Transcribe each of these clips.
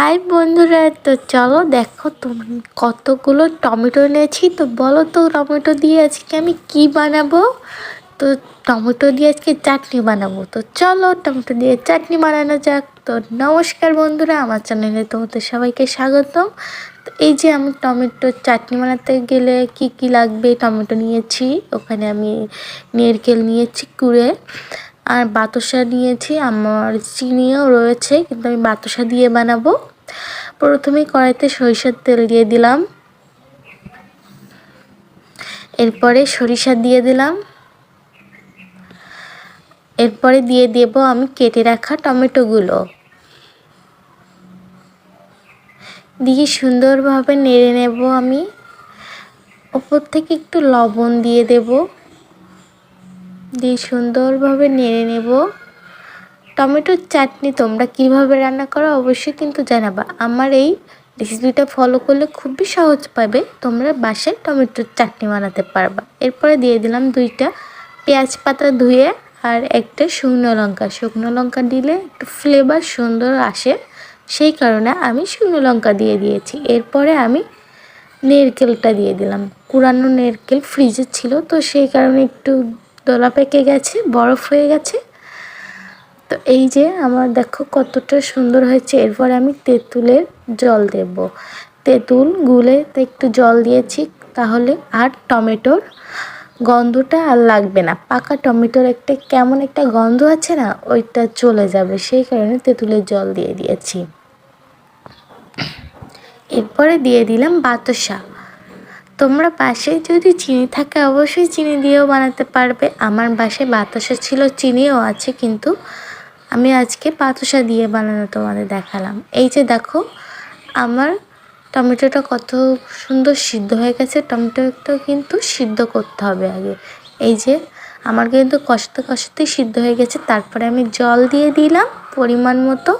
High বন্ধুরা, তো চলো দেখো তুমি কতগুলো টমেটো নিয়েছি তো বলো তো টমেটো দিয়ে আজকে আমি কি বানাবো? তো টমেটো দিয়ে আজকে চাটনি বানাবো। তো চলো টমেটো দিয়ে চাটনি বানানো যাক। তো নমস্কার বন্ধুরা, আমার চ্যানেলে তোমাদের সবাইকে স্বাগতম। তো এই যে আমি টমেটো চাটনি বানাতে গেলে কি কি লাগবে? টমেটো নিয়েছি, ওখানে আমি নারকেল নিয়েছি, কুড়ে। আর বাতাসা নিয়েছি আমার চিনিও রয়েছে, কিন্তু আমি বাতাসা দিয়ে বানাবো। প্রথমে কড়াইতে সরিষার তেল দিয়ে দিলাম। এরপরে সরিষা দিয়ে দিলাম। এরপরে দিয়ে দেব আমি কেটে রাখা টমেটোগুলো। দিয়ে সুন্দরভাবে নেড়ে নেব আমি। ওপর থেকে একটু লবণ দিয়ে দেবো। দিয়ে সুন্দরভাবে নেড়ে নেব। টমেটোর চাটনি তোমরা কীভাবে রান্না করো অবশ্যই কিন্তু জানাবা। আমার এই রেসিপিটা ফলো করলে খুবই সহজ পাবে। তোমরা বাসায় টমেটোর চাটনি বানাতে পারবা। এরপরে দিয়ে দিলাম দুইটা পেঁয়াজ পাতা ধুয়ে আর একটা শুকনো লঙ্কা। শুকনো লঙ্কা দিলে একটু ফ্লেভার সুন্দর আসে। সেই কারণে আমি শুকনো লঙ্কা দিয়ে দিয়েছি। এরপরে আমি নেরকেলটা দিয়ে দিলাম। কুড়ানো নেরকেল ফ্রিজে ছিল, তো সেই কারণে একটু দোলা পেকে গেছে, বরফ হয়ে গেছে। তো এই যে আমার দেখো কতটা সুন্দর হয়েছে। এরপর আমি তেঁতুলের জল দেব। তেঁতুল গুলে একটু জল দিয়েছি, তাহলে আর টমেটোর গন্ধটা আর লাগবে না। পাকা টমেটোর একটা কেমন একটা গন্ধ আছে না, ওইটা চলে যাবে। সেই কারণে তেঁতুলের জল দিয়ে দিয়েছি। এরপরে দিয়ে দিলাম বাতাসা। তোমরা বাসায় যদি চিনি থাকে অবশ্যই চিনি দিয়েও বানাতে পারবে। আমার বাসায় বাতাসা ছিল, চিনিও আছে কিন্তু আমি আজকে বাতাসা দিয়ে বানানো তোমাদের দেখালাম। এই যে দেখো, আমার টমেটোটা কত সুন্দর সিদ্ধ হয়ে গেছে। টমেটোটা কিন্তু সিদ্ধ করতে হবে আগে। এই যে আমার কিন্তু কষতে কষতে সিদ্ধ হয়ে গেছে। তারপরে আমি জল দিয়ে দিলাম পরিমাণ মতো,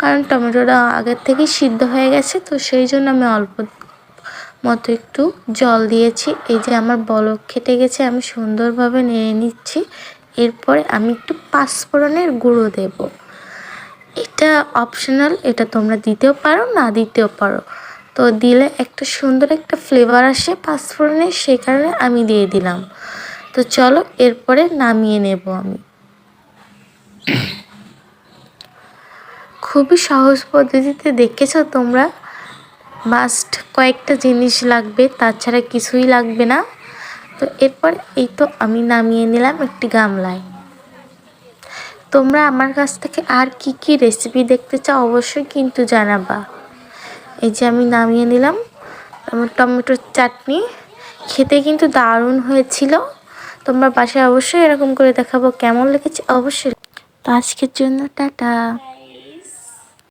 কারণ টমেটোটা আগের থেকেই সিদ্ধ হয়ে গেছে। তো সেই জন্য আমি অল্প মতো একটু জল দিয়েছি। এই যে আমার বলক খেটে গেছে, আমি সুন্দরভাবে নেড়ে নিচ্ছি। এরপরে আমি একটু পাঁচফোড়নের গুঁড়ো দেব। এটা অপশনাল এটা তোমরা দিতেও পারো, না দিতেও পারো। তো দিলে একটা সুন্দর একটা ফ্লেভার আসে পাঁচফোড়নের সেই কারণে আমি দিয়ে দিলাম। তো চলো, এরপরে নামিয়ে নেব আমি। খুবই সহজ পদ্ধতিতে দেখেছ তোমরা? মাস্ট কয়েকটা জিনিস লাগবে, তাছাড়া কিছুই লাগবে না। তো এরপর এই তো আমি নামিয়ে নিলাম একটি গামলায়। তোমরা আমার কাছ থেকে আর কি কি রেসিপি দেখতে চাও অবশ্যই কিন্তু জানাবা। এই যে আমি নামিয়ে নিলাম, আমার টমেটোর চাটনি। খেতে কিন্তু দারুণ হয়েছিল। তোমরা বাসায় অবশ্যই এরকম করে দেখাবো কেমন লেগেছে অবশ্যই। তো আজকের জন্য টাটা।